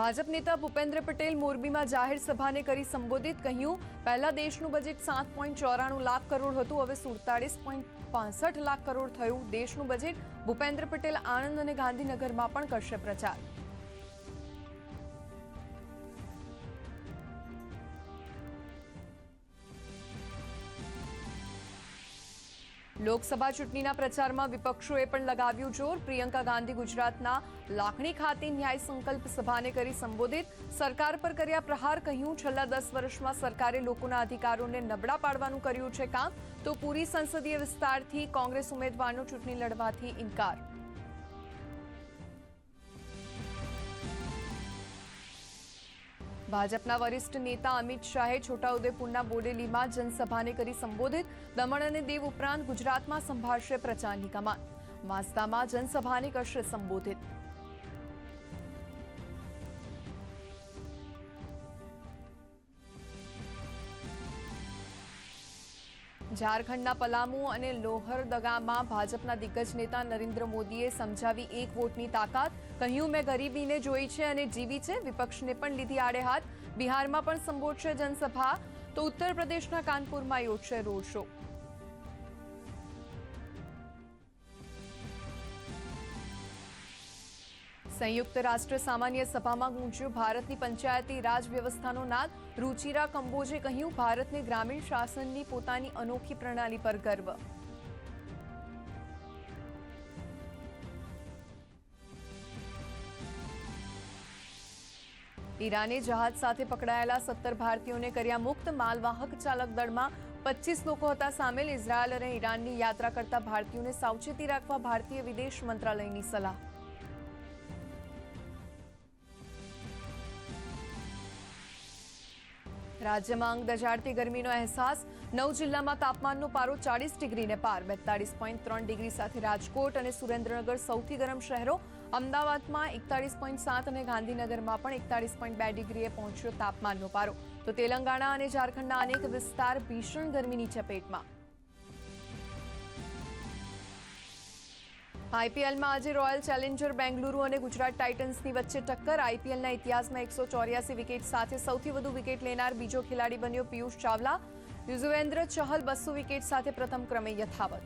ભાજપ નેતા ભૂપેન્દ્ર પટેલ મોરબીમાં જાહેર સભાને કરી સંબોધિત કહ્યું, પહેલા દેશનું બજેટ સાત પોઈન્ટ ચોરાણું લાખ કરોડ હતું, હવે સુડતાળીસ પોઈન્ટ પાસઠ લાખ કરોડ થયું. દેશનું બજેટ ભૂપેન્દ્ર પટેલ આણંદ અને ગાંધીનગરમાં પણ કરશે પ્રચાર. લોકસભા ચૂંટણીના પ્રચારમાં વિપક્ષોએ પણ લગાવ્યું જોર. પ્રિયંકા ગાંધી ગુજરાતના લાખણી ખાતે ન્યાય સંકલ્પ સભાને કરી સંબોધિત. સરકાર પર કર્યા પ્રહાર કહ્યું, છેલ્લા દસ વર્ષમાં સરકારે લોકોના અધિકારોને નબળા પાડવાનું કર્યું છે કામ. તો પૂરી સંસદીય વિસ્તારથી કોંગ્રેસ ઉમેદવારનો ચૂંટણી લડવાથી ઇનકાર. ભાજપના વરિષ્ઠ નેતા અમિત શાહે છોટાઉદેપુરના બોડેલીમાં જનસભાને કરી સંબોધિત. દમણ અને દેવ ઉપરાંત ગુજરાતમાં સંભાળશે પ્રચારની કમાન માસ્તામાં જનસભાને કરશે સંબોધિત. ઝારખંડના પલામુ અને લોહરદગામાં ભાજપના દિગ્ગજ નેતા નરેન્દ્ર મોદીએ સમજાવી એક વોટની તાકાત. કહ્યું, મેં ગરીબીને જોઈ છે અને જીવી છે. વિપક્ષને પણ લીધી આડે હાથ. બિહારમાં પણ સંબોધશે જનસભા. તો ઉત્તર પ્રદેશના કાનપુરમાં યોજશે રોડ શો. સંયુક્ત રાષ્ટ્ર સામાન્ય સભામાં ગુંજ્યું ભારતની પંચાયતી રાજ વ્યવસ્થાનો નાદ રૂચિરા કંબોજે કહ્યું ભારતને ગ્રામીણ શાસનની પોતાની અનોખી પ્રણાલી પર ગર્વ ઈરાને જહાજ સાથે પકડાયેલા સત્તર ભારતીયોને કર્યા મુક્ત માલવાહક ચાલક દળમાં પચીસ લોકો હતા સામેલ ઇઝરાયલ અને ઈરાનની યાત્રા કરતા ભારતીયોને સાવચેતી રાખવા ભારતીય વિદેશ મંત્રાલયની સલાહ રાજ્યમાં અંગ દજાડતી ગરમીનો અહેસાસ. નવ જિલ્લામાં તાપમાનનો પારો ચાળીસ ડિગ્રીને પાર. બેતાળીસ પોઈન્ટ ત્રણ ડિગ્રી સાથે રાજકોટ અને સુરેન્દ્રનગર સૌથી ગરમ શહેરો. અમદાવાદમાં એકતાળીસ પોઈન્ટ સાત અને ગાંધીનગરમાં પણ એકતાળીસ પોઈન્ટ બે ડિગ્રીએ પહોંચ્યો તાપમાનનો પારો. તો તેલંગાણા અને ઝારખંડના અનેક વિસ્તાર ભીષણ ગરમીની ચપેટમાં. આઈપીએલમાં આજે રોયલ ચેલેન્જર બેંગલુરુ અને ગુજરાત ટાઇટન્સની વચ્ચે ટક્કર. આઈપીએલના ઇતિહાસમાં એકસો ચોર્યાસી વિકેટ સાથે સૌથી વધુ વિકેટ લેનાર બીજો ખેલાડી બન્યો પિયુષ ચાવલા. યુઝવેન્દ્ર ચહલ બસો વિકેટ સાથે પ્રથમ ક્રમે યથાવત.